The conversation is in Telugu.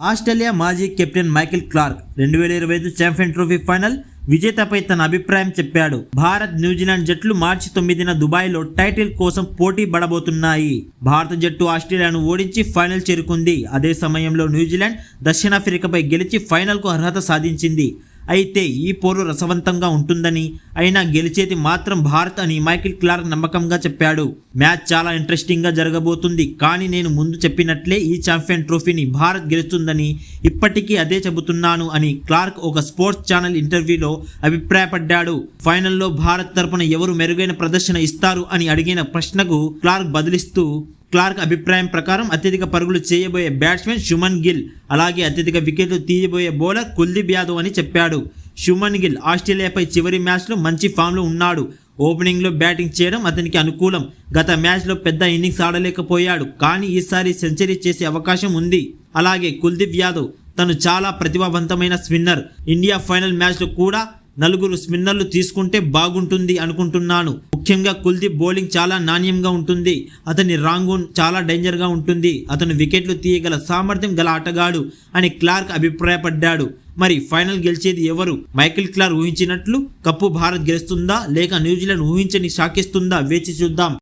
ఆస్ట్రేలియా మాజీ కెప్టెన్ మైకిల్ క్లార్క్ రెండు వేల ఇరవై ఐదు ఛాంపియన్ ట్రోఫీ ఫైనల్ విజేతపై తన అభిప్రాయం చెప్పాడు. భారత్ న్యూజిలాండ్ జట్లు మార్చి తొమ్మిదిన దుబాయ్లో టైటిల్ కోసం పోటీ పడబోతున్నాయి. భారత జట్టు ఆస్ట్రేలియాను ఓడించి ఫైనల్ చేరుకుంది. అదే సమయంలో న్యూజిలాండ్ దక్షిణాఫ్రికాపై గెలిచి ఫైనల్కు అర్హత సాధించింది. అయితే ఈ పోరు రసవంతంగా ఉంటుందని అయినా గెలిచేది మాత్రం భారత్ అని మైకిల్ క్లార్క్ నమ్మకంగా చెప్పాడు. మ్యాచ్ చాలా ఇంట్రెస్టింగ్గా జరగబోతుంది కానీ నేను ముందు చెప్పినట్లే ఈ ఛాంపియన్ ట్రోఫీని భారత్ గెలుస్తుందని ఇప్పటికీ అదే చెబుతున్నాను అని క్లార్క్ ఒక స్పోర్ట్స్ ఛానల్ ఇంటర్వ్యూలో అభిప్రాయపడ్డాడు. ఫైనల్లో భారత్ తరపున ఎవరు మెరుగైన ప్రదర్శన ఇస్తారు అని అడిగిన ప్రశ్నకు క్లార్క్ బదిలిస్తూ క్లార్క్ అభిప్రాయం ప్రకారం అత్యధిక పరుగులు చేయబోయే బ్యాట్స్మెన్ శుమన్ గిల్ అలాగే అత్యధిక వికెట్లు తీయబోయే బౌలర్ కుల్దీప్ యాదవ్ అని చెప్పాడు. శుమన్ గిల్ ఆస్ట్రేలియాపై చివరి మ్యాచ్లో మంచి ఫామ్లో ఉన్నాడు. ఓపెనింగ్లో బ్యాటింగ్ చేయడం అతనికి అనుకూలం. గత మ్యాచ్లో పెద్ద ఇన్నింగ్స్ ఆడలేకపోయాడు. కానీ ఈసారి సెంచరీ చేసే అవకాశం ఉంది. అలాగే కుల్దీప్ యాదవ్ తను చాలా ప్రతిభావంతమైన స్పిన్నర్. ఇండియా ఫైనల్ మ్యాచ్లో కూడా నలుగురు స్పిన్నర్లు తీసుకుంటే బాగుంటుంది అనుకుంటున్నాను. ముఖ్యంగా కుల్దీప్ బౌలింగ్ చాలా నాణ్యంగా ఉంటుంది. అతని రాంగూన్ చాలా డేంజర్గా ఉంటుంది. అతను వికెట్లు తీయగల సామర్థ్యం గల ఆటగాడు అని క్లార్క్ అభిప్రాయపడ్డాడు. మరి ఫైనల్ గెలిచేది ఎవరు? మైకిల్ క్లార్క్ ఊహించినట్లు కప్పు భారత్ గెలుస్తుందా? లేక న్యూజిలాండ్ ఊహించని షాకిస్తుందా వేచి చూద్దాం.